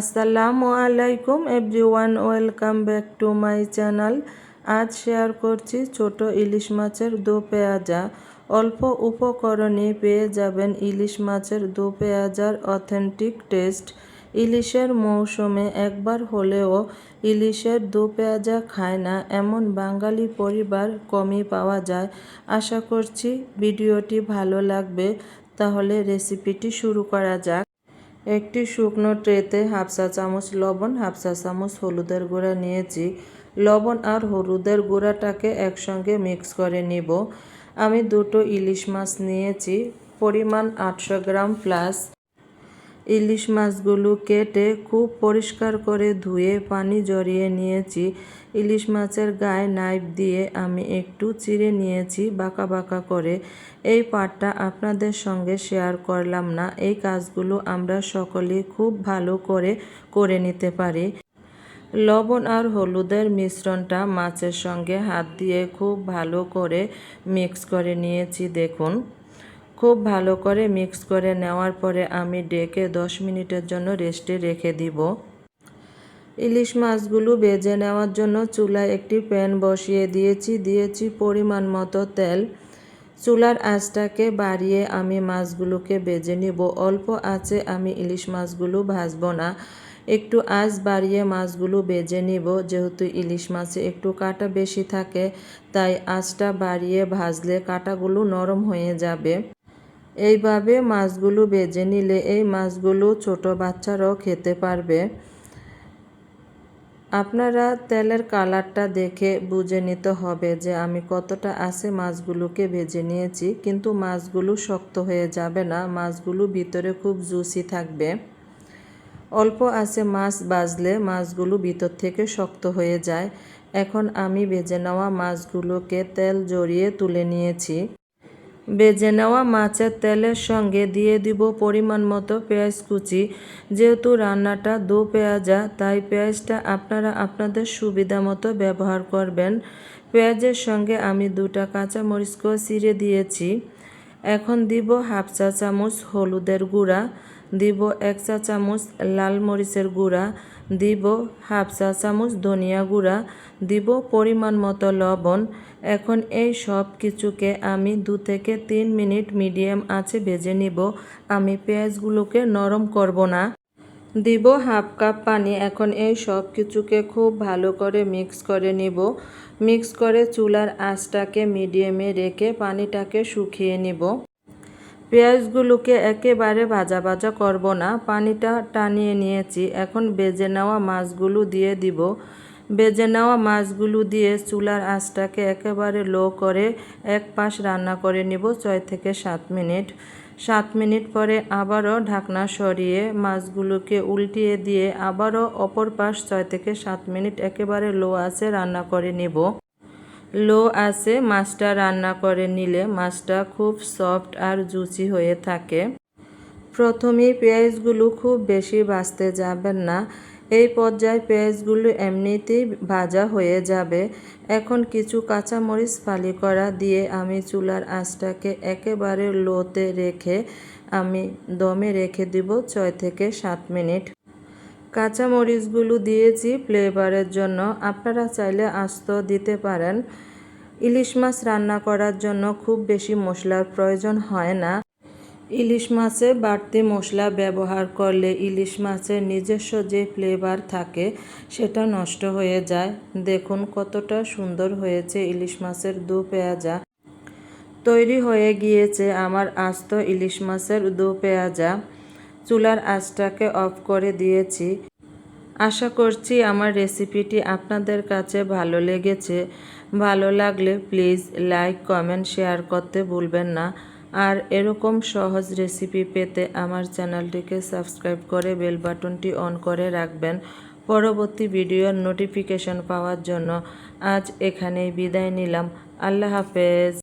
আসসালামু আলাইকুম, everyone, welcome back to my channel. আজ শেয়ার করছি ছোট ইলিশ মাছের দো পেঁয়াজা। অল্প উপকরণে পেয়ে যাবেন ইলিশ মাছের দো পেঁয়াজার অথেন্টিক টেস্ট। ইলিশের মৌসুমে একবার হলেও ইলিশের দো পেঁয়াজা খায় না, এমন বাঙালি পরিবার কমই পাওয়া যায়। আশা করছি ভিডিওটি ভালো লাগবে, তাহলে রেসিপিটি শুরু করা যাক। একটি শুকনো ট্রেতে হাফ চা চামচ লবণ, হাফ চা চামচ হলুদের গুঁড়া নিয়েছি। লবণ আর হলুদের গুঁড়াটাকে একসঙ্গে মিক্স করে নিব। আমি দুটো ইলিশ মাছ নিয়েছি। পরিমাণ আটশো গ্রাম প্লাস ইলিশ মাছগুলো কেটে খুব পরিষ্কার করে ধুয়ে পানি জড়িয়ে নিয়েছি। ইলিশ মাছের গায়ে নাইফ দিয়ে আমি একটু চিড়ে নিয়েছি বাঁকা বাঁকা করে। এই পাটটা আপনাদের সঙ্গে শেয়ার করলাম না। এই কাজগুলো আমরা সকলেই খুব ভালো করে করে নিতে পারি। লবণ আর হলুদের মিশ্রণটা মাছের সঙ্গে হাত দিয়ে খুব ভালো করে মিক্স করে নিয়েছি, দেখুন। খুব ভালো করে মিক্স করে নেওয়ার পরে আমি ডেকে দশ মিনিটের জন্য রেস্টে রেখে দিব। ইলিশ মাছগুলো বেজে নেওয়ার জন্য চুলায় একটি প্যান বসিয়ে দিয়েছি দিয়েছি পরিমাণ মতো তেল। চুলার আঁচটাকে বাড়িয়ে আমি মাছগুলোকে বেজে নিব। অল্প আছে আমি ইলিশ মাছগুলো ভাজবো না। একটু আঁচ বাড়িয়ে মাছগুলো বেজে নিব। যেহেতু ইলিশ মাছে একটু কাটা বেশি থাকে, তাই আঁচটা বাড়িয়ে ভাজলে কাটাগুলো নরম হয়ে যাবে। এইভাবে মাছগুলো বেজে নিলে এই মাছগুলো ছোট বাচ্চারাও খেতে পারবে। আপনারা তেলের কালারটা দেখে বুঝে নিতে হবে যে আমি কতটা আছে মাছগুলোকে ভেজে নিয়েছি, কিন্তু মাছগুলো শক্ত হয়ে যাবে না, মাছগুলো ভিতরে খুব জুসি থাকবে। অল্প আছে মাছ বাজলে মাছগুলো ভিতর থেকে শক্ত হয়ে যায়। এখন আমি ভেজে নেওয়া মাছগুলোকে তেল জড়িয়ে তুলে নিয়েছি। বেজে নেওয়া মাছের তেলের সঙ্গে দিয়ে দিব পরিমাণ মতো পেঁয়াজ কুচি। যেহেতু রান্নাটা দু পেঁয়াজা, তাই পেঁয়াজটা আপনারা আপনাদের সুবিধা মতো ব্যবহার করবেন। পেঁয়াজের সঙ্গে আমি দুটা কাঁচা মরিচকেও চিড়ে দিয়েছি। এখন দিব হাফ চা চামচ হলুদের গুঁড়া। দিব এক চা চামচ লাল মরিচের গুঁড়া, দিব হাফ চা চামচ ধনিয়া গুঁড়া, দিব পরিমাণ মতো লবণ। এখন এই সব কিছুকে আমি দু থেকে তিন মিনিট মিডিয়াম আঁচে ভেজে নিব। আমি পেঁয়াজগুলোকে নরম করব না। দিব হাফ কাপ পানি। এখন এই সব কিছুকে খুব ভালো করে মিক্স করে নিব। মিক্স করে চুলার আঁচটাকে মিডিয়ামে রেখে পানিটাকে শুকিয়ে নিব। পেঁয়াজগুলোকে একেবারে ভাজা ভাজা করব না। পানিটা টানিয়ে নিয়েছি। এখন বেজে নেওয়া মাছগুলো দিয়ে দিব। বেজে নেওয়া মাছগুলো দিয়ে চুলার আঁচটাকে একেবারে লো করে এক পাশ রান্না করে নিব ছয় থেকে সাত মিনিট। সাত মিনিট পরে আবারও ঢাকনা সরিয়ে মাছগুলোকে উল্টিয়ে দিয়ে আবারও অপর পাশ ছয় থেকে সাত মিনিট একেবারে লো আছে রান্না করে নিব। লো আছে, মাছটা রান্না করে নিলে মাছটা খুব সফট আর জুচি হয়ে থাকে। প্রথমেই পেঁয়াজগুলো খুব বেশি ভাজতে যাবেন না। এই পর্যায়ে পেঁয়াজগুলো এমনিতেই ভাজা হয়ে যাবে। এখন কিছু কাঁচামরিচ ফালি করা দিয়ে আমি চুলার আঁচটাকে একেবারে লোতে রেখে আমি দমে রেখে দিব ছয় থেকে সাত মিনিট। কাঁচামরিচগুলো দিয়েছি ফ্লেভারের জন্য। আপনারা চাইলে আস্ত দিতে পারেন। ইলিশ মাছ রান্না করার জন্য খুব বেশি মশলার প্রয়োজন হয় না। ইলিশ মাছে বাড়তি মশলা ব্যবহার করলে ইলিশ মাছের নিজস্ব যে ফ্লেভার থাকে, সেটা নষ্ট হয়ে যায়। দেখুন কতটা সুন্দর হয়েছে ইলিশ মাছের দু পেঁয়াজা। তৈরি হয়ে গিয়েছে আমার আস্ত ইলিশ মাছের দু পেঁয়াজা। চুলার আঁচটাকে অফ করে দিয়েছি। আশা করছি আমার রেসিপিটি আপনাদের কাছে ভালো লেগেছে। ভালো লাগলে প্লিজ লাইক, কমেন্ট, শেয়ার করতে ভুলবেন না। আর এরকম সহজ রেসিপি পেতে আমার চ্যানেলটিকে সাবস্ক্রাইব করে বেল বাটনটি অন করে রাখবেন পরবর্তী ভিডিওর নোটিফিকেশন পাওয়ার জন্য। আজ এখানেই বিদায় নিলাম। আল্লাহ হাফেজ।